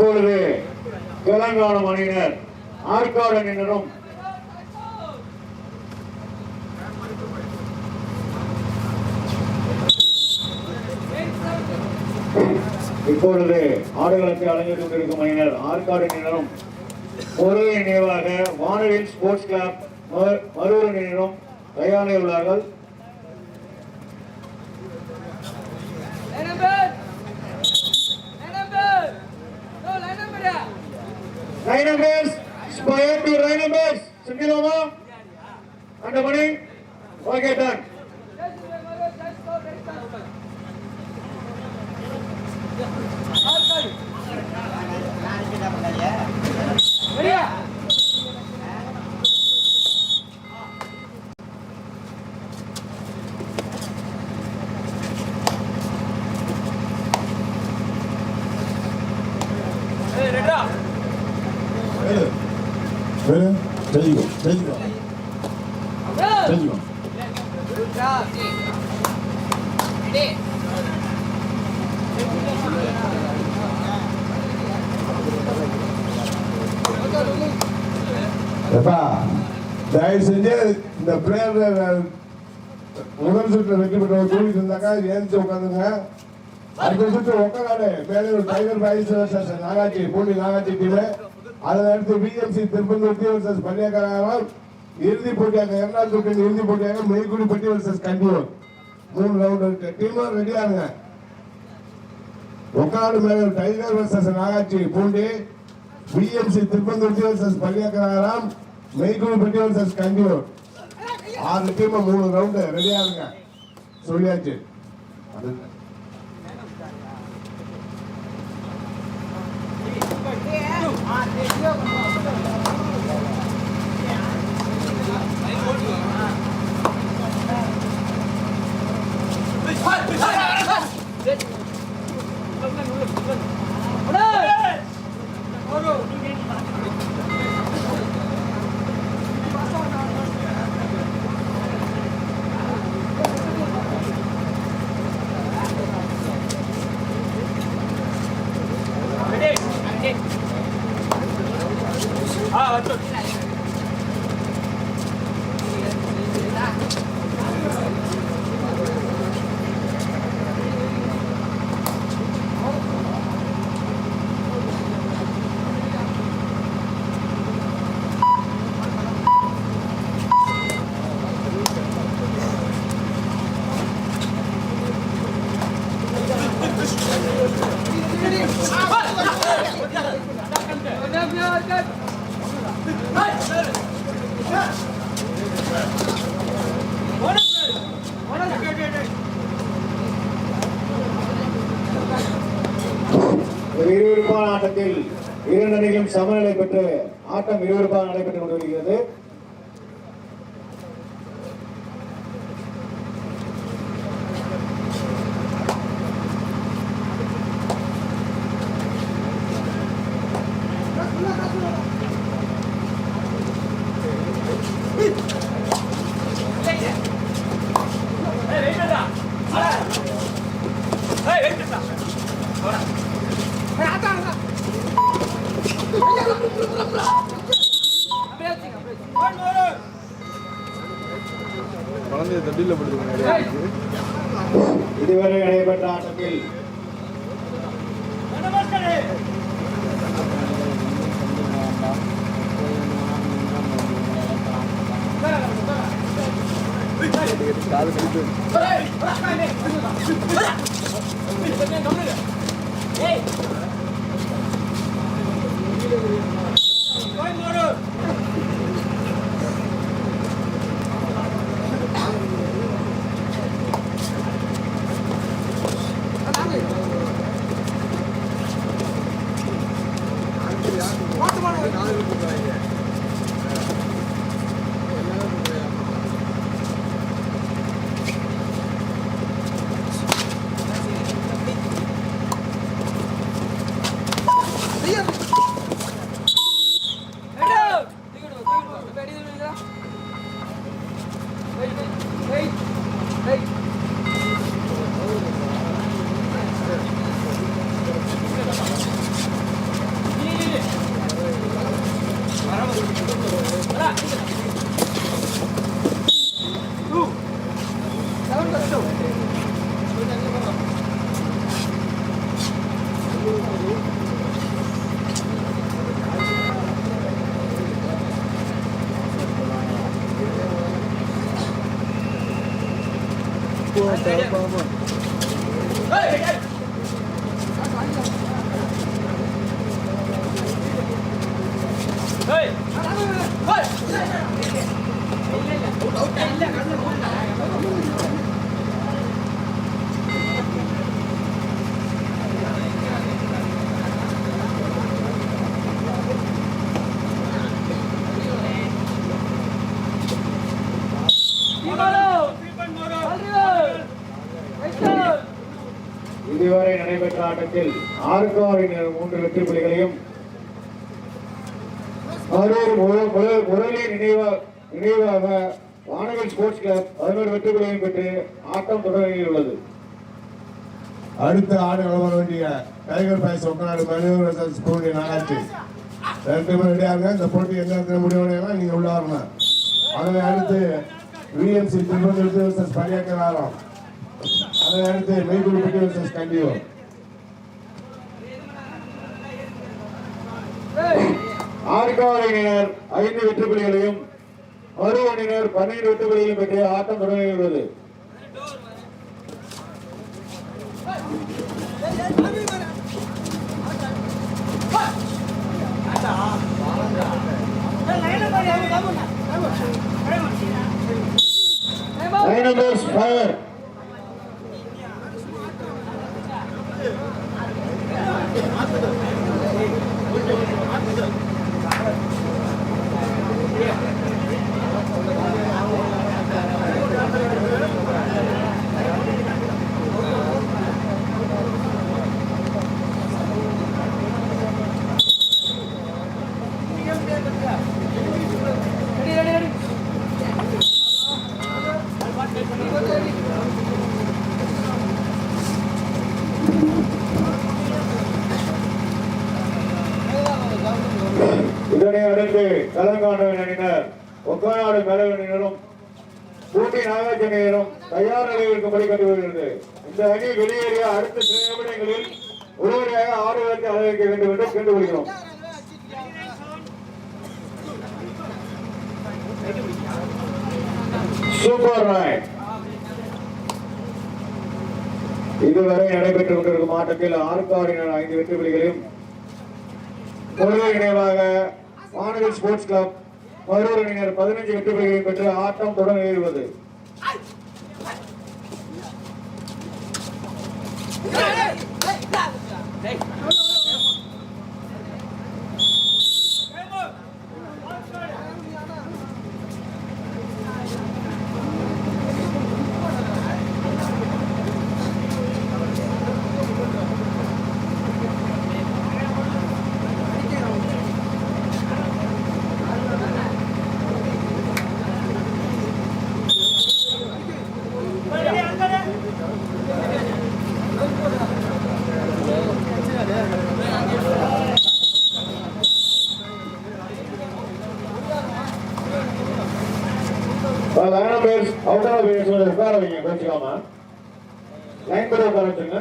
இப்பொழுது தெலங்கானா அணியினர் ஆற்காடு அணியினரும் இப்பொழுது ஆடுகளத்தை அலங்கரித்துக் கொண்டிருக்கும் அணியினர் ஆற்காடு அணியினரும் ஒரு நினைவாக வானவில் ஸ்போர்ட்ஸ் கிளப் ம- மருவூர் அணியினரும் தயாராக உள்ளார்கள். Nine numbers, square to nine numbers. Sindhiloma. Under money. Okay, done. தெரிஞ்சுக்கோ தெரிஞ்சுக்கோ Go. எப்பா தயவு செஞ்சு இந்த பிளேயர் முதல் சுற்று வெற்றி பெற்ற தூக்கி இருந்தாக்கா ஏந்திச்சு உட்காந்துங்க. அடுத்த சுற்று உட்காந்து மேலே ஒரு tiger boys versus Nagachi Poondi Nagachi team அதை அடுத்து பிஎம்சி திருப்பந்தூர்த்தி வர்சஸ் பள்ளியக்காரம் இறுதி போட்டியாக இரண்டாவது சுற்றின் இறுதி போட்டியாக மெய்குடிப்பட்டி வர்சஸ் கண்டியூர் மூணு ரவுண்ட் இருக்கு டீமும் ரெடியாருங்க ஒக்காடு மேலே tiger versus Nagachi Poondi. PMC திருப்பந்தூர்த்தி versus Palliyakkaram Meikudipatti versus Kandiyur ஆறு டீம் மூணு ரவுண்டு ரெடியா இருங்க. சொல்லியாச்சு. அது Hadi. ஆட்டத்தில் இரண்டு அணிகளும் சமநிலை பெற்று ஆட்டம் விறுவிறுப்பாக நடைபெற்றுக் கொண்டிருக்கிறது you. காது பிடிச்சு ஏய் 哎。இதுவரை நடைபெற்ற ஆட்டத்தில் ஆறுக்கு ஆறு மூன்று வெற்றி புலிகளையும் முரளி நினைவா நினைவாக வானவில் ஸ்போர்ட்ஸ் கிளப் பதினோரு வெற்றி புலிகளையும் பெற்று ஆட்டம் தொடரில் உள்ளது. அடுத்த ஆடு வர வேண்டிய டைகர் பாய்ஸ் ஒக்கநாடு மனிதர் ஸ்கூலுடைய நகராட்சி ரெண்டு பேரும் ரெடியாக இருக்க இந்த போட்டி எந்த இடத்துல முடிவுனா நீங்கள் உள்ள வரணும். அதனை அடுத்து விஎம்சி திருப்பதி பணியாற்ற ஆரம்பம் அதனை அடுத்து மெய்குடிப்பட்டி வர்சஸ் கண்டியூர் ஆறுக்காடு ஐந்து வெற்றி புள்ளிகளையும் மறு அணியினர் பன்னிரண்டு வெற்றி பெற்று ஆட்டம் தொடங்குகிறது Dinosaurs fire. இதனை அடுத்து தெலங்கானாவின் அணியினர் ஒக்கநாடு பூட்டி அணியினரும் தயார் நிலையில் இருக்கும்படி கண்டு இந்த அணி வெளியேறிய அடுத்த சில நிமிடங்களில் உடனடியாக ஆடுவதற்கு அலங்கரிக்க வேண்டும் என்று கேட்டுக்கொள்கிறோம் சூப்பர் ரைட் இதுவரை நடைபெற்றுக் கொண்டிருக்கும் ஆட்டத்தில் ஆறுக்காடினர் ஐந்து வெற்றி புலிகளையும் கொள்கை நினைவாக வானவில் ஸ்போர்ட்ஸ் கிளப் மறுவர் அணியினர் பதினஞ்சு வெற்றி புள்ளிகளையும் பெற்று ஆட்டம் தொடர் Hey line pairs out of pairs உட்கார வைங்க கொஞ்சிக்காம லைன் பேர் உட்கார வச்சுருங்க.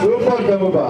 சூப்பர் தம்பா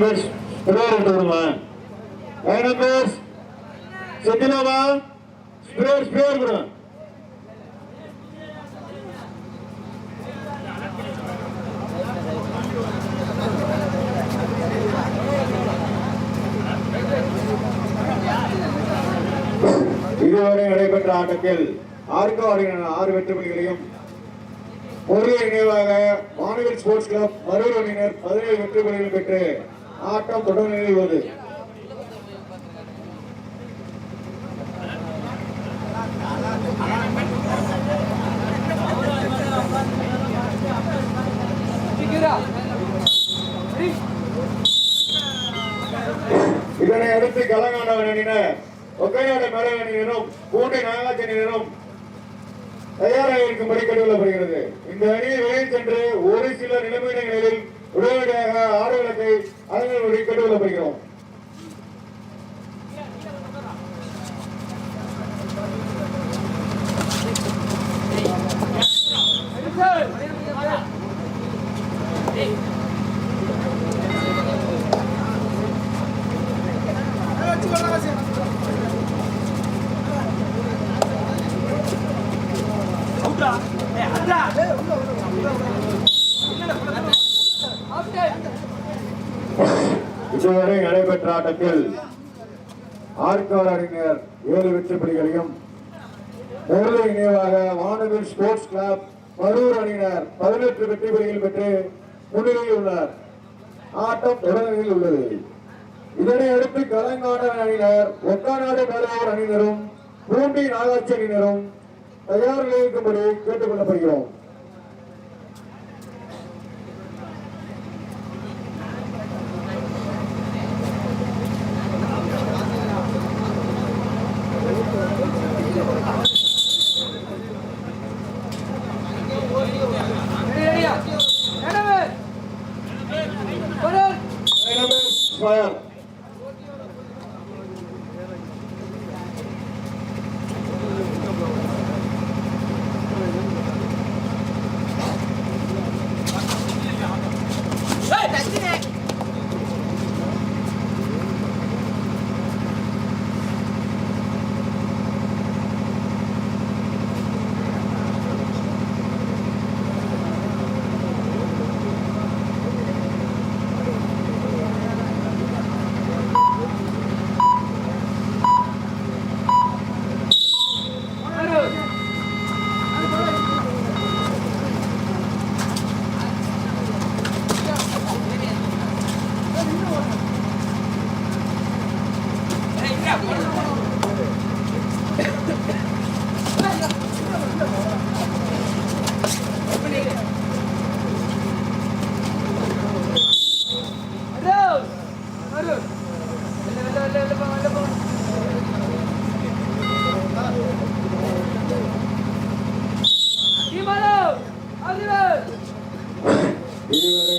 லைன் இதுவரை நடைபெற்ற ஆட்டத்தில் ஆர்கோ அணியினர் ஆறு வெற்றி புள்ளிகளையும் ஒரு நினைவாக மாணவர் ஸ்போர்ட்ஸ் கிளப் மருவர் அணியினர் பதினேழு வெற்றி புள்ளிகள் பெற்று ஆட்டம் தொடர் நிலையில் இதனை அடுத்து கலங்காண்டவன் அணியினர் ஒக்கைநாடு மேலை அணியினரும் பூண்டி நாகாட்சி அணியினரும் தயாராக இருக்கும்படி கேட்டுக்கொள்ளப்படுகிறது இந்த அணியை வெளியில் சென்று ஒரு சில நிலைமைகளில் உடனடியாக ஆறு ஆடுகளத்தை அடங்கும்படி கேட்டுக்கொள்ளப்படுகிறோம் ஆட்டத்தில் ஆர்கார் அறிஞர் ஏழு வெற்றி புள்ளிகளையும் முதலை நினைவாக வானவில் ஸ்போர்ட்ஸ் கிளப் மரூர் அணியினர் பதினெட்டு வெற்றி புள்ளிகள் பெற்று முன்னிலையில் உள்ளனர். ஆட்டம் தொடர்நிலையில் உள்ளது. இதனை அடுத்து கலங்கான அணியினர் ஒக்காநாடு மேலவர் அணியினரும் பூண்டி நாகாட்சி அணியினரும் தயார் நிலையில் கேட்டுக் கொள்ளப்படுகிறோம் triumph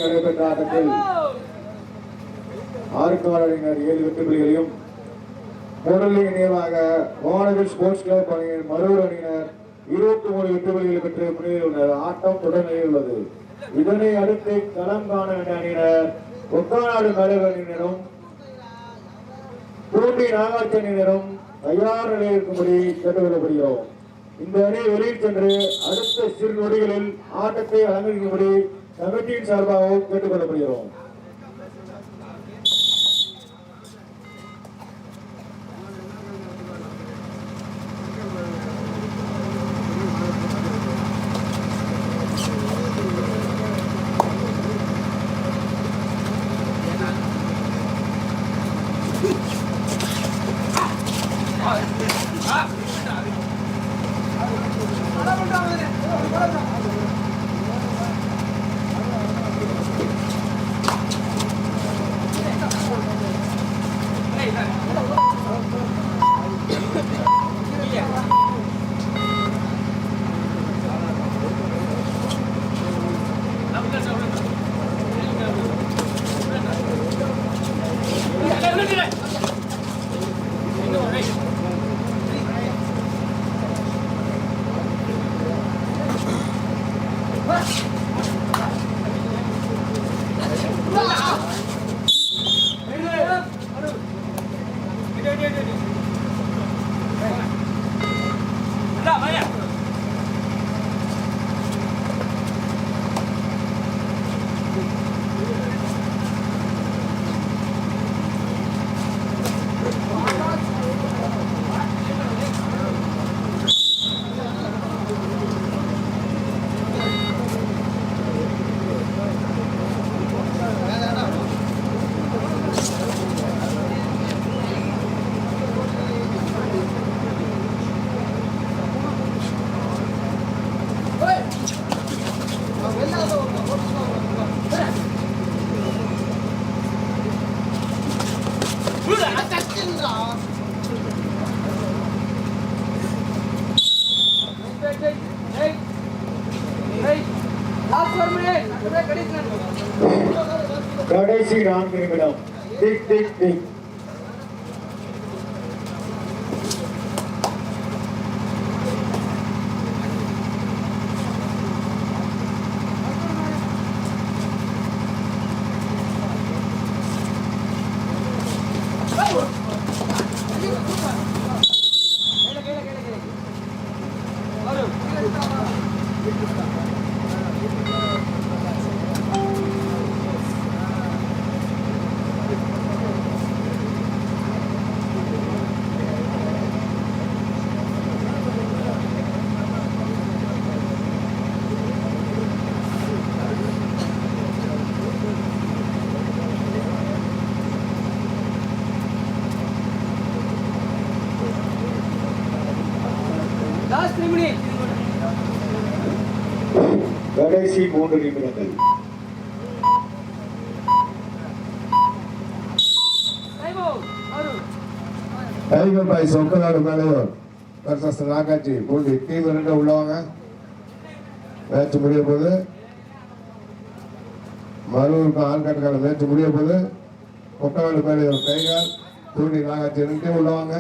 நடைபெற்ற ஆட்டத்தில் Out. ஆறுக்கால் அணியினர் ஏழு வெற்றி புள்ளிகளையும் முரளி நினைவாக மாணவர் ஸ்போர்ட்ஸ் கிளப் அணியின் மருவர் அணியினர் இருபத்தி மூணு வெற்றி புள்ளிகளை பெற்று முன்னிலையில் உள்ளனர். ஆட்டம் தொடர் உள்ளது. இதனை அடுத்து களம் காண வேண்டிய அணியினர் ஒக்காநாடு மேலவர் அணியினரும் பூண்டி நாகாட்சி அணியினரும் தயார் நிலையில் இருக்கும்படி கேட்டுக்கொள்ளப்படுகிறோம். இந்த அணி வெளியில் சென்று அடுத்த சிறு நொடிகளில் ஆட்டத்தை அலங்கரிக்கும்படி கமிட்டியின் சார்பாகவும் கேட்டுக்கொள்ளப்படுகிறோம். கடைசி நான்கு நிமிடம். திக் திக் திக். மூன்று நிமிடங்கள் tiger boy Sokkanadu Melaiyur versus Nagachi Poondi team ரெண்டு உள்ளவங்க. மேட்ச் முடிய போது. மருவூருக்கு ஆள்காட்டுக்கான மேட்ச் முடிய போது. ஒக்கநாடு மேலையூர் டைகர் பூண்டி நாகாட்சி ரெண்டு டீம் உள்ளவங்க.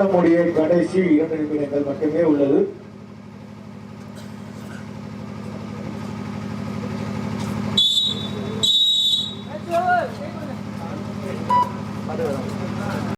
ஆட்டம் கடைசி இரண்டு நிமிடங்கள் மட்டுமே உள்ளது.